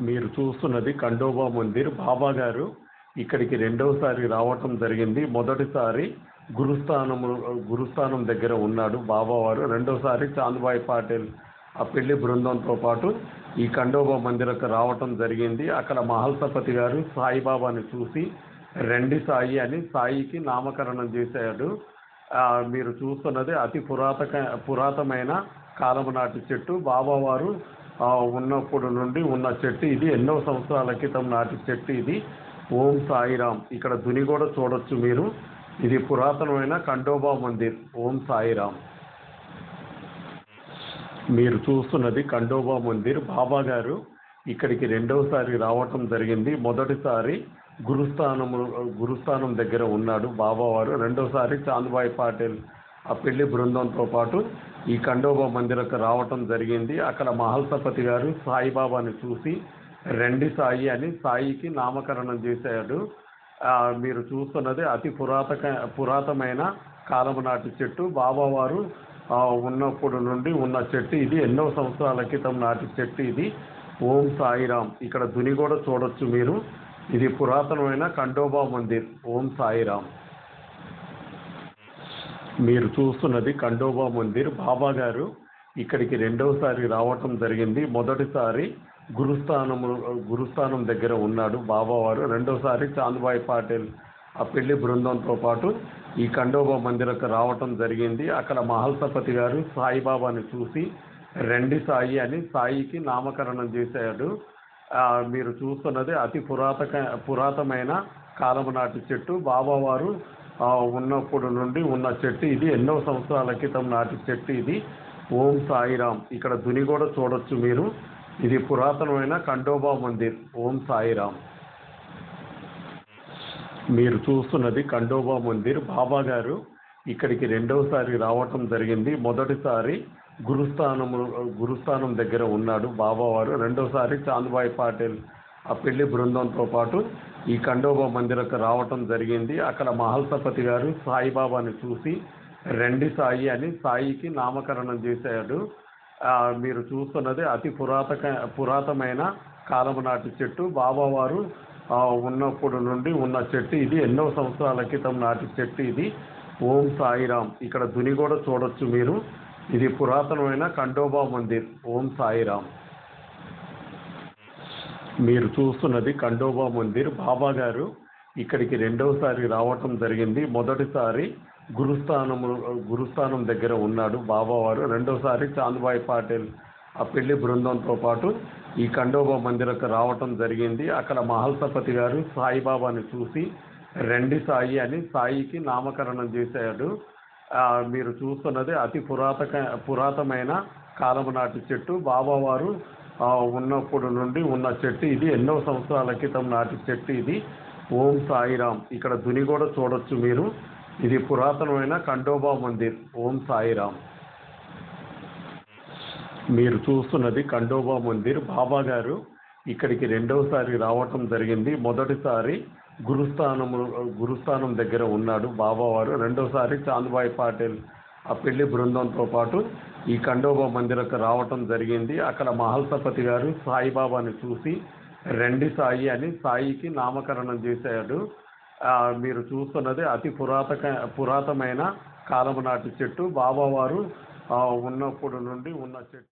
మీరు చూస్తున్నది ఖండోబా మందిర్. బాబా గారు ఇక్కడికి రెండవసారి రావటం జరిగింది. మొదటిసారి గురుస్థానము గురుస్థానం దగ్గర ఉన్నాడు బాబావారు రెండోసారి చాందుబాయి పాటిల్ ఆ పెళ్ళి బృందంతో పాటు ఈ ఖండోబా మందిరకు రావటం జరిగింది. అక్కడ మహల్సపతి గారు సాయిబాబాని చూసి రెండి సాయి అని సాయికి నామకరణం చేశాడు. మీరు చూస్తున్నది అతి పురాతక పురాతమైన కాలం నాటి చెట్టు. బాబావారు ఉన్నప్పుడు నుండి ఉన్న చెట్టు ఇది. ఎన్నో సంవత్సరాల క్రితం నాటి చెట్టు ఇది. ఓం సాయిరామ్. ఇక్కడ దుని కూడా చూడొచ్చు మీరు. ఇది పురాతనమైన ఖండోబా మందిర్. ఓం సాయిరామ్. మీరు చూస్తున్నది ఖండోబా మందిర్. బాబా గారు ఇక్కడికి రెండవసారి రావటం జరిగింది. మొదటిసారి గురుస్థానము గురుస్థానం దగ్గర ఉన్నాడు బాబావారు రెండోసారి చాందుబాయి పాటిల్ ఆ పెళ్ళి బృందంతో పాటు ఈ ఖండోబా మందిరకు రావటం జరిగింది. అక్కడ మహల్సపతి గారు సాయిబాబాని చూసి రెండి సాయి అని సాయికి నామకరణం చేశాడు. మీరు చూస్తున్నది అతి పురాతక పురాతనమైన కాలము నాటి చెట్టు. బాబావారు ఉన్నప్పుడు నుండి ఉన్న చెట్టు ఇది. ఎన్నో సంవత్సరాల క్రితం నాటి చెట్టు ఇది. ఓం సాయిరామ్. ఇక్కడ దుని కూడా చూడొచ్చు మీరు. ఇది పురాతనమైన ఖండోబా మందిర్. ఓం సాయిరామ్. మీరు చూస్తున్నది ఖండోబా మందిర్. బాబా గారు ఇక్కడికి రెండవసారి రావటం జరిగింది. మొదటిసారి గురుస్థానం గురుస్థానం దగ్గర ఉన్నాడు బాబావారు రెండవసారి రెండోసారి చాందుబాయి పాటిల్ ఆ పెళ్ళి బృందంతో పాటు ఈ ఖండోబా మందిరకు రావటం జరిగింది. అక్కడ మహల్సపతి గారు సాయిబాబాని చూసి రెండి సాయి అని సాయికి నామకరణం చేశాడు. మీరు చూస్తున్నది అతి పురాతక పురాతమైన కాలం నాటి చెట్టు. బాబావారు ఉన్నప్పుడు నుండి ఉన్న చెట్టు ఇది. ఎన్నో సంవత్సరాల క్రితం నాటి చెట్టు ఇది. ఓం సాయిరామ్. ఇక్కడ దుని కూడా చూడొచ్చు మీరు. ఇది పురాతనమైన ఖండోబా మందిర్. ఓం సాయిరామ్. మీరు చూస్తున్నది ఖండోబా మందిర్. బాబా గారు ఇక్కడికి రెండవసారి రావటం జరిగింది. మొదటిసారి గురుస్థానం గురుస్థానం దగ్గర ఉన్నాడు బాబావారు రెండోసారి చాందుబాయి పాటిల్ ఆ పెళ్ళి బృందంతో పాటు ఈ ఖండోబా మందిరకు రావటం జరిగింది. అక్కడ మహల్సపతి గారు సాయిబాబాని చూసి రెండి సాయి అని సాయికి నామకరణం చేశాడు. మీరు చూస్తున్నది అతి పురాతక పురాతనమైన కాలము నాటి చెట్టు. బాబావారు ఆ, ఉన్నప్పుడు నుండి ఉన్న చెట్టు ఇది. ఎన్నో సంవత్సరాల క్రితం నాటి చెట్టు ఇది. ఓం సాయిరామ్. ఇక్కడ దుని కూడా చూడొచ్చు మీరు. ఇది పురాతనమైన ఖండోబా మందిర్. ఓం సాయిరామ్. మీరు చూస్తున్నది ఖండోబా మందిర్. బాబా గారు ఇక్కడికి రెండవసారి రావటం జరిగింది. మొదటిసారి గురుస్థానం గురుస్థానం దగ్గర ఉన్నాడు బాబావారు రెండవసారి రెండోసారి చాందుబాయి పాటిల్ ఆ పెళ్ళి బృందంతో పాటు ఈ ఖండోబా మందిరకు రావటం జరిగింది. అక్కడ మహల్సపతి గారు సాయిబాబాని చూసి రెండి సాయి అని సాయికి నామకరణం చేశాడు. మీరు చూస్తున్నది అతి పురాతక పురాతమైన కాలం నాటి చెట్టు. బాబావారు ఉన్నప్పుడు నుండి ఉన్న చెట్టు ఇది. ఎన్నో సంవత్సరాల క్రితం నాటి చెట్టు ఇది. ఓం సాయిరామ్. ఇక్కడ దుని కూడా చూడొచ్చు మీరు. ఇది పురాతనమైన ఖండోబా మందిర్. ఓం సాయిరామ్. మీరు చూస్తున్నది ఖండోబా మందిర్. బాబా గారు ఇక్కడికి రెండవసారి రావటం జరిగింది. మొదటిసారి గురుస్థానం గురుస్థానం దగ్గర ఉన్నాడు బాబావారు రెండోసారి చాందుబాయి పాటిల్ ఆ పెళ్ళి బృందంతో పాటు ఈ ఖండోబా మందిరకు రావటం జరిగింది. అక్కడ మహల్సపతి గారు సాయిబాబాని చూసి రెండి సాయి అని సాయికి నామకరణం చేశాడు. మీరు చూస్తున్నది అతి పురాతక పురాతనమైన కాలం నాటి చెట్టు. బాబావారు ఉన్నప్పుడు నుండి ఉన్న చెట్టు.